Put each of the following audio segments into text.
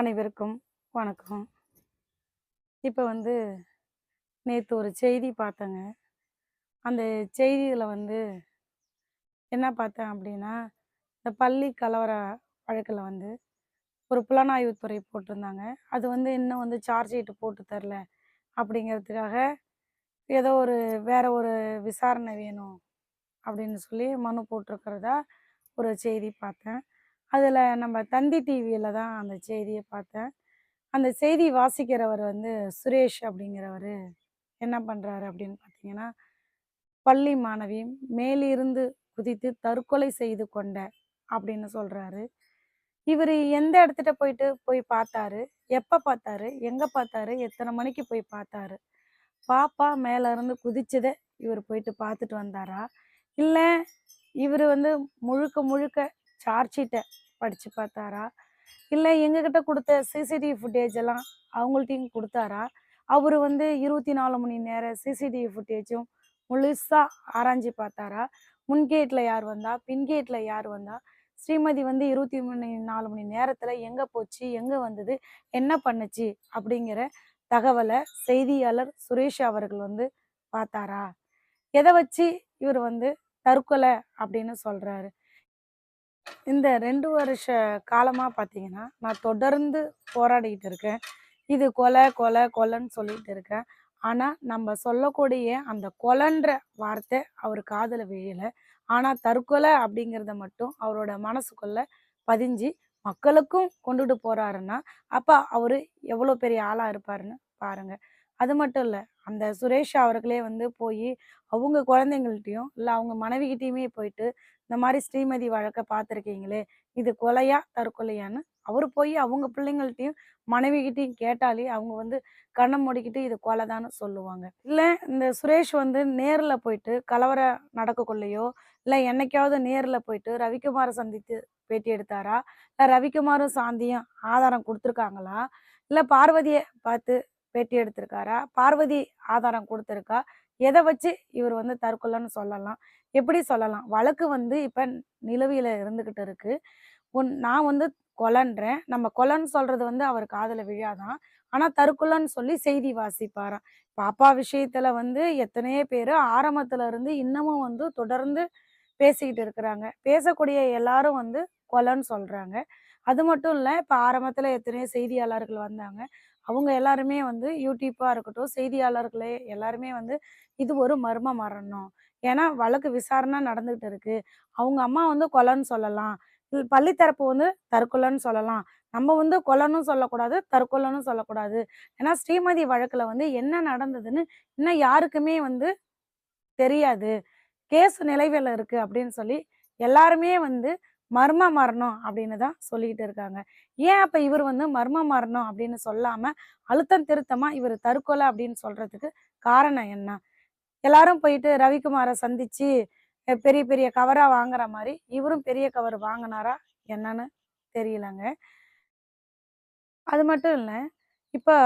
அனைவருக்கும் வணக்கம். இப்போ வந்து நேற்று ஒரு செய்தி பார்த்தேங்க. அந்த செய்தியில் வந்து என்ன பார்த்தேன் அப்படின்னா இந்த பள்ளி கலவர வழக்கில் வந்து ஒரு புலனாய்வுத்துறை போட்டிருந்தாங்க. அது வந்து இன்னும் வந்து சார்ஜ் போட்டு தரல அப்படிங்கிறதுக்காக ஏதோ ஒரு வேற ஒரு விசாரணை வேணும் அப்படின்னு சொல்லி மனு போட்டிருக்கிறதா ஒரு செய்தி பார்த்தேன். அதில் நம்ம தந்தி டிவியில் தான் அந்த செய்தியை பார்த்தேன். அந்த செய்தி வாசிக்கிறவர் வந்து சுரேஷ் அப்படிங்கிறவர் என்ன பண்ணுறாரு அப்படின்னு பார்த்தீங்கன்னா பள்ளி மாணவி மேலிருந்து குதித்து தற்கொலை செய்து கொண்ட அப்படின்னு சொல்கிறாரு இவர் எந்த இடத்துட்ட போயிட்டு போய் பார்த்தாரு? எப்போ பார்த்தாரு? எங்கே பார்த்தாரு? எத்தனை மணிக்கு போய் பார்த்தாரு? பாப்பா மேலேருந்து குதிச்சதை இவர் போயிட்டு பார்த்துட்டு வந்தாரா? இல்லை இவர் வந்து முழுக்க முழுக்க சார்ஜ் ஷீட்டை படித்து பார்த்தாரா? இல்லை எங்ககிட்ட கொடுத்த சிசிடிவி ஃபுட்டேஜ் எல்லாம் அவங்கள்ட்டையும் கொடுத்தாரா? அவர் வந்து இருபத்தி நாலு மணி நேர சிசிடிவி ஃபுட்டேஜும் முழுசாக ஆராய்ஞ்சு பார்த்தாரா? முன்கேட்டில் யார் வந்தா? பின்கேட்டில் யார் வந்தா? ஸ்ரீமதி வந்து இருபத்தி மணி நாலு மணி நேரத்தில் எங்கே போச்சு? எங்கே வந்தது? என்ன பண்ணுச்சு? அப்படிங்கிற தகவலை செய்தியாளர் சுரேஷ் அவர்கள் வந்து பார்த்தாரா? எதை வச்சு இவர் வந்து தற்கொலை அப்படின்னு சொல்கிறாரு இந்த ரெண்டு வருஷ காலமாக பார்த்தீங்கன்னா நான் தொடர்ந்து போராடிக்கிட்டு இருக்கேன். இது கொலை கொலை கொலைன்னு சொல்லிகிட்டு இருக்கேன். ஆனால் நம்ம சொல்லக்கூடிய அந்த கொலைன்ற வார்த்தை அவர் காதில் விழலை. ஆனால் தற்கொலை அப்படிங்கிறத மட்டும் அவரோட மனசுக்குள்ள பதிஞ்சு மக்களுக்கும் கொண்டுட்டு போகிறாருன்னா அப்போ அவர் எவ்வளோ பெரிய ஆளாக இருப்பாருன்னு பாருங்கள் அது மட்டும் இல்லை அந்த சுரேஷ் அவர்களே வந்து போய் அவங்க குழந்தைங்கள்ட்டையும் இல்லை அவங்க மனைவிகிட்டையுமே போயிட்டு இந்த மாதிரி ஸ்ரீமதி வழக்கை பார்த்துருக்கீங்களே இது கொலையா தற்கொலையான்னு? அவர் போய் அவங்க பிள்ளைங்கள்ட்டையும் மனைவிகிட்டையும் கேட்டாலே அவங்க வந்து கண்ணை மூடிக்கிட்டு இது கொலை கொலைதான்னு சொல்லுவாங்க. இல்லை இந்த சுரேஷ் வந்து நேரில் போயிட்டு கலவரம் நடக்கக்குள்ளேயோ இல்லை என்னைக்காவது நேரில் போயிட்டு ரவிக்குமாரை சந்தித்து பேட்டி எடுத்தாரா? இல்லை ரவிக்குமாரும் சாந்தியும் ஆதாரம் கொடுத்துருக்காங்களா? இல்லை பார்வதியை பார்த்து பேட்டி எடுத்திருக்காரா? பார்வதி ஆதாரம் கொடுத்துருக்கா? எதை வச்சு இவர் வந்து தற்கொலைன்னு சொல்லலாம்? எப்படி சொல்லலாம்? வழக்கு வந்து இப்போ நிலுவையில் இருந்துக்கிட்டு இருக்கு. உன் நான் வந்து கொலன்றேன். நம்ம கொலன்னு சொல்றது வந்து அவர் காதில் விழாதான். ஆனால் தற்கொலைன்னு சொல்லி செய்தி வாசிப்பாராம். பாப்பா விஷயத்துல வந்து எத்தனையோ பேர் ஆரம்பத்துல இருந்து இன்னமும் வந்து தொடர்ந்து பேசிக்கிட்டு இருக்கிறாங்க. பேசக்கூடிய எல்லாரும் வந்து கொலைன்னு சொல்றாங்க. அது மட்டும் இல்லை இப்போ ஆரம்பத்தில் எத்தனையோ செய்தியாளர்கள் வந்தாங்க. அவங்க எல்லாருமே வந்து யூடியூப்பாக இருக்கட்டும் செய்தியாளர்களே எல்லாருமே வந்து இது ஒரு மர்ம மரணம். ஏன்னா வழக்கு விசாரணை நடந்துகிட்டு இருக்கு. அவங்க அம்மா வந்து கொலைன்னு சொல்லலாம். பள்ளி பள்ளித்தரப்பு வந்து தற்கொலைன்னு சொல்லலாம். நம்ம வந்து கொலைன்னு சொல்லக்கூடாது தற்கொலைன்னு சொல்லக்கூடாது. ஏன்னா ஸ்ரீமதி வழக்கில் வந்து என்ன நடந்ததுன்னு இன்னும் யாருக்குமே வந்து தெரியாது. கேஸ் நிலைவில் இருக்குது அப்படின்னு சொல்லி எல்லாருமே வந்து மர்மம் மரணம் அப்படின்னு தான் சொல்லிக்கிட்டு இருக்காங்க. ஏன் அப்போ இவர் வந்து மர்மம் மரணம் அப்படின்னு சொல்லாமல் அழுத்தம் திருத்தமாக இவர் தற்கொலை அப்படின்னு சொல்கிறதுக்கு காரணம் என்ன? எல்லாரும் போயிட்டு ரவிக்குமாரை சந்தித்து பெரிய பெரிய கவராக வாங்குற மாதிரி இவரும் பெரிய கவர் வாங்கினாரா என்னன்னு தெரியலங்க. அது மட்டும் இல்லை இப்போ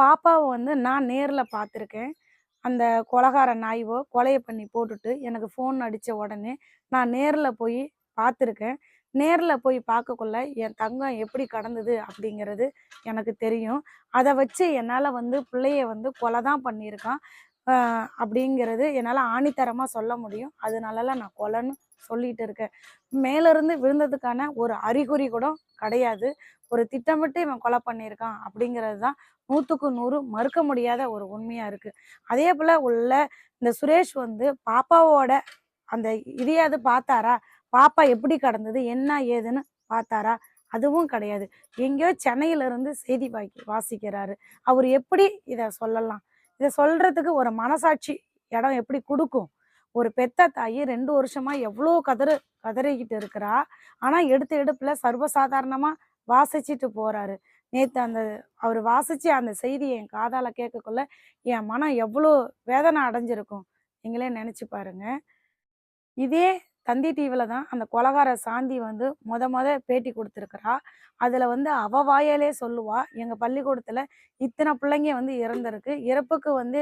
பாப்பாவை வந்து நான் நேரில் பார்த்துருக்கேன் அந்த கொலகார நாய்வோ கொலையை பண்ணி போட்டுட்டு எனக்கு ஃபோன் அடித்த உடனே நான் நேரில் போய் பார்த்துருக்கேன் நேரில் போய் பார்க்கக்குள்ள என் தங்கம் எப்படி கடந்தது அப்படிங்கிறது எனக்கு தெரியும். அதை வச்சு என்னால் வந்து பிள்ளைய வந்து கொலை தான் பண்ணியிருக்கான். அப்படிங்கிறது என்னால் ஆணித்தரமாக சொல்ல முடியும். அதனாலலாம் நான் கொலைன்னு சொல்லிட்டு இருக்கேன். மேலேருந்து விழுந்ததுக்கான ஒரு அறிகுறி கூட கிடையாது. ஒரு திட்டமிட்டு இவன் கொலை பண்ணியிருக்கான் அப்படிங்கிறது தான் நூற்றுக்கு நூறு மறுக்க முடியாத ஒரு உண்மையாக இருக்குது அதே போல் உள்ள இந்த சுரேஷ் வந்து பாப்பாவோட அந்த இதையாவது பார்த்தாரா? பாப்பா எப்படி கடந்தது என்ன ஏதுன்னு பார்த்தாரா? அதுவும் கிடையாது. எங்கேயோ சென்னையில இருந்து செய்தி வாக்கி வாசிக்கிறாரு. அவர் எப்படி இதை சொல்லலாம்? இதை சொல்றதுக்கு ஒரு மனசாட்சி இடம் எப்படி கொடுக்கும்? ஒரு பெத்த தாயி ரெண்டு வருஷமா எவ்வளோ கதறு கதறிக்கிட்டு இருக்கிறா? ஆனால் எடுத்த எடுப்பில் சர்வசாதாரணமாக வாசிச்சுட்டு போறாரு. நேற்று அந்த அவர் வாசிச்சு அந்த செய்தியை என் காதால கேட்கக்குள்ள என் மனம் எவ்வளோ வேதனை அடைஞ்சிருக்கும். நீங்களே நினைச்சு பாருங்க. இதே தந்தி டிவில தான் அந்த கொலகார சாந்தி வந்து முத முத பேட்டி கொடுத்துருக்குறா. அதில் வந்து அவ வாயாலே சொல்லுவா எங்கள் பள்ளிக்கூடத்தில் இத்தனை பிள்ளைங்க வந்து இறந்துருக்கு இறப்புக்கு வந்து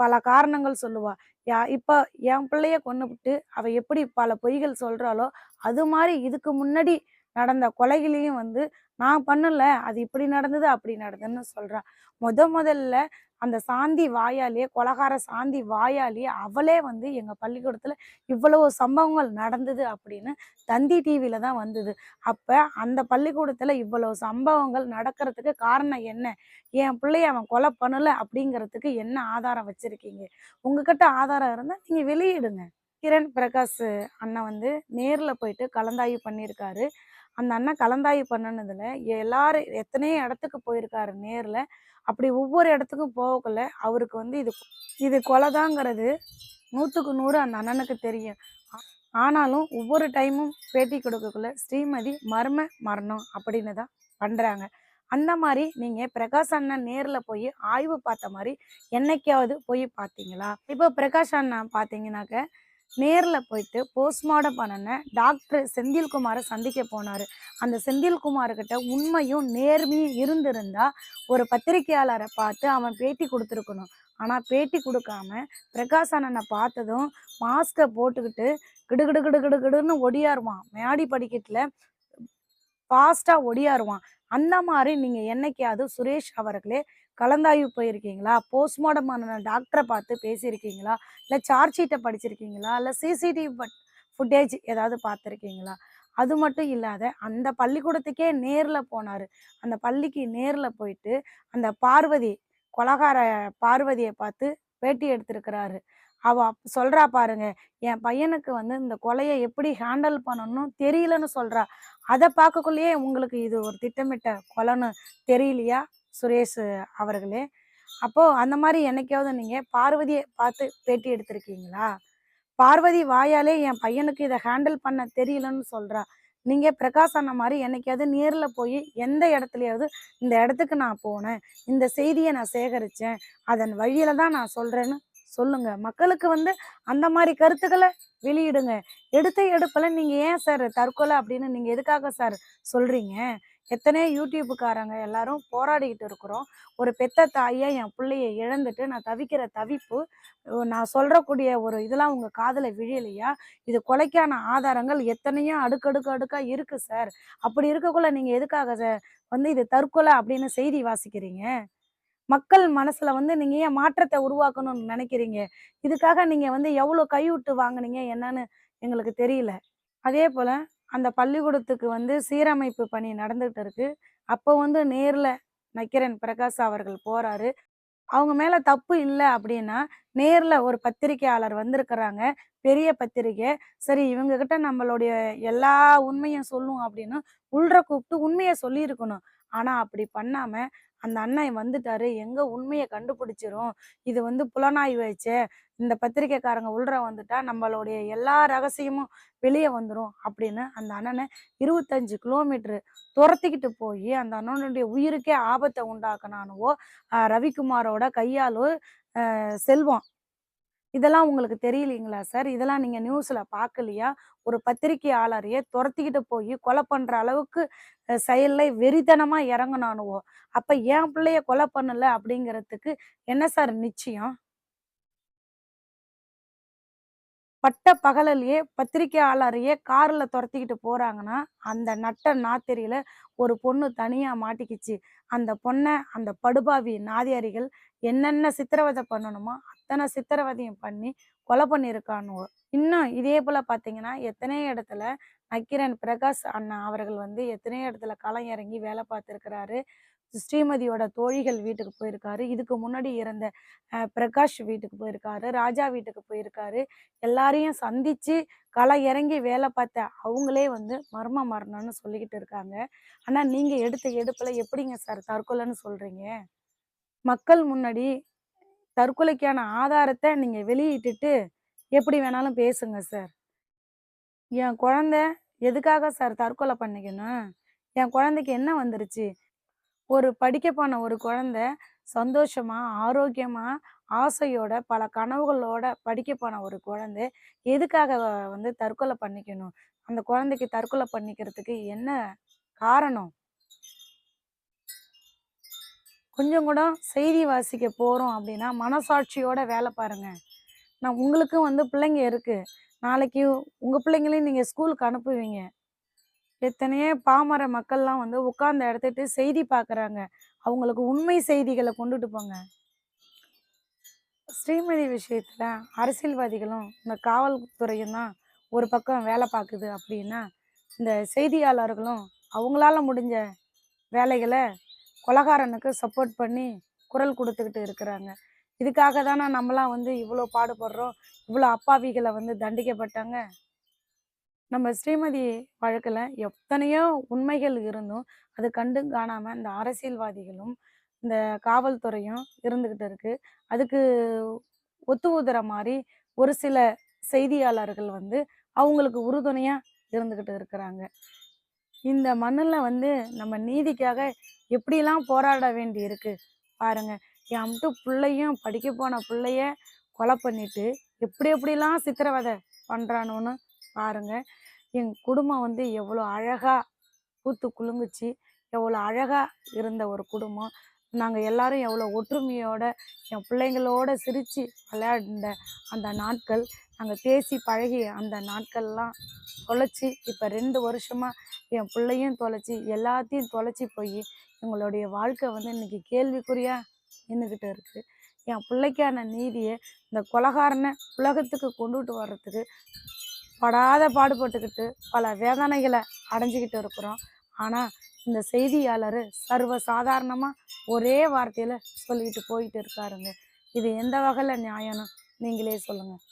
பல காரணங்கள் சொல்லுவா. யா இப்போ என் பிள்ளைய விட்டு அவ எப்படி பல பொய்கள் சொல்கிறாளோ அது மாதிரி இதுக்கு முன்னாடி நடந்த கொலைகளையும் வந்து நான் பண்ணலை அது இப்படி நடந்தது அப்படி நடந்ததுன்னு சொல்றா. முத முதல்ல அந்த சாந்தி வாயாலேயே கொலகார சாந்தி வாயாலேயே அவளே வந்து எங்கள் பள்ளிக்கூடத்தில் இவ்வளவு சம்பவங்கள் நடந்தது அப்படின்னு தந்தி டிவியில தான் வந்தது. அப்போ அந்த பள்ளிக்கூடத்தில் இவ்வளவு சம்பவங்கள் நடக்கிறதுக்கு காரணம் என்ன? என் பிள்ளைய அவன் கொலை பண்ணலை அப்படிங்கிறதுக்கு என்ன ஆதாரம் வச்சுருக்கீங்க? உங்ககிட்ட ஆதாரம் இருந்தால் நீங்கள் வெளியிடுங்க. கிரண் பிரகாஷ் அண்ணன் வந்து நேரில் போயிட்டு கலந்தாய்வு பண்ணியிருக்காரு. அந்த அண்ணன் கலந்தாய்வு பண்ணுனதுல எல்லாரும் எத்தனையோ இடத்துக்கு போயிருக்காரு நேரில். அப்படி ஒவ்வொரு இடத்துக்கும் போகக்குள்ள அவருக்கு வந்து இது இது கொலைதாங்கிறது நூற்றுக்கு நூறு அந்த அண்ணனுக்கு தெரியும். ஆனாலும் ஒவ்வொரு டைமும் பேட்டி கொடுக்கக்குள்ள ஸ்ரீமதி மர்ம மரணம் அப்படின்னு தான் பண்ணுறாங்க அந்த மாதிரி நீங்கள் பிரகாஷ் அண்ணன் நேரில் போய் ஆய்வு பார்த்த மாதிரி என்னைக்காவது போய் பார்த்தீங்களா? இப்போ பிரகாஷ் அண்ணன் பார்த்தீங்கன்னாக்க நேரில் போயிட்டு போஸ்ட்மார்ட்டம் பண்ணின டாக்டர் செந்தில்குமாரை சந்திக்க போனார். அந்த செந்தில்குமார்கிட்ட உண்மையும் நேர்மையும் இருந்திருந்தா ஒரு பத்திரிக்கையாளரை பார்த்து அவன் பேட்டி கொடுத்துருக்கணும். ஆனால் பேட்டி கொடுக்காம பிரகாஷ் அண்ணனை பார்த்ததும் மாஸ்கை போட்டுக்கிட்டு கிடுகிடு கிடு கிடு கிடுன்னு ஒடியாருவான். மேடி படிக்கட்டில் ஃபாஸ்ட்டாக ஒடியாருவான். அந்த மாதிரி நீங்கள் என்னைக்காவது சுரேஷ் அவர்களே கலந்தாய்வு போயிருக்கீங்களா? போஸ்ட்மார்டம் பண்ண டாக்டரை பார்த்து பேசியிருக்கீங்களா? இல்லை சார்ஜ் ஷீட்டை படிச்சிருக்கீங்களா? இல்லை சிசிடிவி ஃபுட்டேஜ் ஏதாவது பார்த்துருக்கீங்களா? அது மட்டும் இல்லாத அந்த பள்ளிக்கூடத்துக்கே நேரில் போனார். அந்த பள்ளிக்கு நேரில் போயிட்டு அந்த பார்வதி கொலகார பார்வதியை பார்த்து பேட்டி எடுத்திருக்கிறாரு. அவ சொல்கிறா சொல்றா பாருங்க என் பையனுக்கு வந்து இந்த கொலையை எப்படி ஹேண்டில் பண்ணணும்னு தெரியலன்னு சொல்றா. அதை பார்க்கக்குள்ளேயே உங்களுக்கு இது ஒரு திட்டமிட்ட கொலைன்னு தெரியலையா? சுரேஷ் அவர்களே. அப்போ அந்த மாதிரி என்னைக்காவது நீங்க பார்வதியை பார்த்து பேட்டி எடுத்திருக்கீங்களா? பார்வதி வாயாலே என் பையனுக்கு இதை ஹேண்டில் பண்ண தெரியலன்னு சொல்றா. நீங்க பிரகாஷ் அண்ணன் மாதிரி என்னைக்காவது நேரில் போய் எந்த இடத்துலையாவது இந்த இடத்துக்கு நான் போனேன் இந்த செய்தியை நான் சேகரித்தேன் அதன் வழியில தான் நான் சொல்றேன்னு சொல்லுங்க. மக்களுக்கு வந்து அந்த மாதிரி கருத்துக்களை வெளியிடுங்க. எடுத்த எடுப்பில் நீங்க ஏன் சார் தற்கொலை அப்படின்னு நீங்க எதுக்காக சார் சொல்றீங்க? எத்தனையோ யூடியூப்புக்காரங்க எல்லாரும் போராடிக்கிட்டு இருக்கிறோம். ஒரு பெத்த தாயை என் பிள்ளைய இழந்துட்டு நான் தவிக்கிற தவிப்பு நான் சொல்கிறக்கூடிய ஒரு இதெல்லாம் உங்கள் காதில் விழியலையா? இது கொலைக்கான ஆதாரங்கள் எத்தனையோ அடுக்கடுக்கு அடுக்காக இருக்குது சார். அப்படி இருக்கக்குள்ள நீங்கள் எதுக்காக சார் வந்து இது தற்கொலை அப்படின்னு செய்தி வாசிக்கிறீங்க? மக்கள் மனசுல வந்து நீங்க ஏன் மாற்றத்தை உருவாக்கணும்னு நினைக்கிறீங்க? இதுக்காக நீங்க வந்து எவ்வளவு கைவிட்டு வாங்குனீங்க என்னன்னு எங்களுக்கு தெரியல. அதே போல அந்த பள்ளிக்கூடத்துக்கு வந்து சீரமைப்பு பணி நடந்துகிட்டு இருக்கு. அப்போ வந்து நேரில் நக்கிரன் பிரகாஷ் அவர்கள் போறாரு. அவங்க மேல தப்பு இல்லை அப்படின்னா நேரில் ஒரு பத்திரிக்கையாளர் வந்திருக்கிறாங்க. பெரிய பத்திரிக்கை சரி இவங்க கிட்ட நம்மளுடைய எல்லா உண்மையும் சொல்லும் அப்படின்னு உள்ற கூப்பிட்டு உண்மையை சொல்லியிருக்கணும். ஆனால் அப்படி பண்ணாமல் அந்த அண்ணன் வந்துட்டாரு. எங்கே உண்மையை கண்டுபிடிச்சிரும்? இது வந்து புலனாய்வு இந்த பத்திரிக்கைக்காரங்க உள்ற வந்துட்டா நம்மளுடைய எல்லா ரகசியமும் வெளியே வந்துடும் அப்படின்னு அந்த அண்ணனை இருபத்தஞ்சு கிலோமீட்ரு துரத்திக்கிட்டு போய் அந்த அண்ணனுடைய உயிருக்கே ஆபத்தை உண்டாக்குனானுவோ ரவிக்குமாரோட கையாலோ செல்வம் இதெல்லாம் உங்களுக்கு தெரியலீங்களா சார்? இதெல்லாம் நீங்க நியூஸ்ல பார்க்கலையா ஒரு பத்திரிக்கையாளரையே துரத்திக்கிட்டு போய் கொலை பண்ற அளவுக்கு அஹ், செயல்ல வெறித்தனமா இறங்குனானுவோ? அப்ப என் பிள்ளைய கொலை பண்ணல அப்படிங்கிறதுக்கு என்ன சார் நிச்சயம்? பட்ட பகலிலேயே பத்திரிக்கையாளரையே காரில் துரத்திக்கிட்டு போகிறாங்கன்னா அந்த நட்ட நாத்திரியில் ஒரு பொண்ணு தனியாக மாட்டிக்கிச்சு. அந்த பொண்ணை அந்த படுபாவி நாதியாரிகள் என்னென்ன சித்திரவதை பண்ணணுமோ அத்தனை சித்திரவதையும் பண்ணி கொலை பண்ணியிருக்கானுவோ. இன்னும் இதே போல் பார்த்தீங்கன்னா எத்தனையோ இடத்துல நக்கிரன் பிரகாஷ் அண்ணா அவர்கள் வந்து எத்தனையோ இடத்துல களம் இறங்கி வேலை பார்த்துருக்கிறாரு. ஸ்ரீமதியோட தோழிகள் வீட்டுக்கு போயிருக்காரு. இதுக்கு முன்னாடி இருந்த பிரகாஷ் வீட்டுக்கு போயிருக்காரு. ராஜா வீட்டுக்கு போயிருக்காரு. எல்லாரையும் சந்திச்சு களை இறங்கி வேலை பார்த்த அவங்களே வந்து மர்ம மரணம்னு சொல்லிக்கிட்டு இருக்காங்க. ஆனா நீங்க எடுத்த எடுப்புல எப்படிங்க சார் தற்கொலைன்னு சொல்றீங்க? மக்கள் முன்னாடி தற்கொலைக்கான ஆதாரத்தை நீங்க வெளியிட்டுட்டு எப்படி வேணாலும் பேசுங்க சார். என் குழந்தை எதுக்காக சார் தற்கொலை பண்ணிக்கணும்? என் குழந்தைக்கு என்ன வந்துருச்சு? ஒரு படிக்க போன ஒரு குழந்தை சந்தோஷமா ஆரோக்கியமா ஆசையோட பல கனவுகளோட படிக்க போன ஒரு குழந்தை எதுக்காக வந்து தற்கொலை பண்ணிக்கணும்? அந்த குழந்தைக்கு தற்கொலை பண்ணிக்கிறதுக்கு என்ன காரணம்? கொஞ்சம் கூட செய்தி வாசிக்க போறோம் அப்படின்னா மனசாட்சியோட வேலை பாருங்க. நான் உங்களுக்கும் வந்து பிள்ளைங்க இருக்கு. நாளைக்கு உங்க பிள்ளைங்களையும் நீங்க ஸ்கூலுக்கு அனுப்புவீங்க. எத்தனையோ பாமர மக்கள்லாம் வந்து உட்கார்ந்த இடத்துட்டு செய்தி பார்க்குறாங்க அவங்களுக்கு உண்மை செய்திகளை கொண்டுட்டு போங்க. ஸ்ரீமதி விஷயத்தில் அரசியல்வாதிகளும் இந்த காவல்துறையும் தான் ஒரு பக்கம் வேலை பார்க்குது அப்படின்னா இந்த செய்தியாளர்களும் அவங்களால முடிஞ்ச வேலைகளை கொலகாரனுக்கு சப்போர்ட் பண்ணி குரல் கொடுத்துக்கிட்டு இருக்கிறாங்க. இதுக்காக தானே நம்மளாம் வந்து இவ்வளோ பாடுபடுறோம் இவ்வளோ அப்பாவிகளை வந்து தண்டிக்கப்பட்டாங்க. நம்ம ஸ்ரீமதி வழக்கில் எத்தனையோ உண்மைகள் இருந்தும் அது கண்டு காணாமல் இந்த அரசியல்வாதிகளும் இந்த காவல்துறையும் இருந்துக்கிட்டு இருக்கு. அதுக்கு ஒத்து ஊதுற மாதிரி ஒரு சில செய்தியாளர்கள் வந்து அவங்களுக்கு உறுதுணையாக இருந்துக்கிட்டு இருக்கிறாங்க. இந்த மண்ணில் வந்து நம்ம நீதிக்காக எப்படிலாம் போராட வேண்டி இருக்கு பாருங்க. என் அம்ட்டு பிள்ளையும் படிக்க போன பிள்ளைய கொலை பண்ணிட்டு எப்படி எப்படிலாம் சித்திரவதை பண்ணுறானோன்னு பாருங்க. என் குடும்பம் வந்து எவ்வளோ அழகா பூத்து குலுங்குச்சு. எவ்வளோ அழகா இருந்த ஒரு குடும்பம். நாங்கள் எல்லாரும் எவ்வளோ ஒற்றுமையோட என் பிள்ளைங்களோட சிரித்து விளையாண்ட அந்த நாட்கள் நாங்கள் பேசி பழகி அந்த நாட்கள்லாம் தொலைச்சி இப்போ ரெண்டு வருஷமா என் பிள்ளையும் தொலைச்சி எல்லாத்தையும் தொலைச்சி போய் எங்களுடைய வாழ்க்கை வந்து இன்னைக்கு கேள்விக்குறியா நின்றுக்கிட்டு இருக்குது என் பிள்ளைக்கான நீதியை இந்த கொலகாரனை உலகத்துக்கு கொண்டுட்டு வர்றதுக்கு படாத பாடுபட்டுக்கிட்டு பல வேதனைகளை அடைஞ்சிக்கிட்டு இருக்கிறோம். ஆனால் இந்த செய்தியாளர் சர்வ சாதாரணமாக ஒரே வார்த்தையில் சொல்லிட்டு போயிட்டு இருக்காருங்க. இது எந்த வகையில் நியாயம்னு நீங்களே சொல்லுங்கள்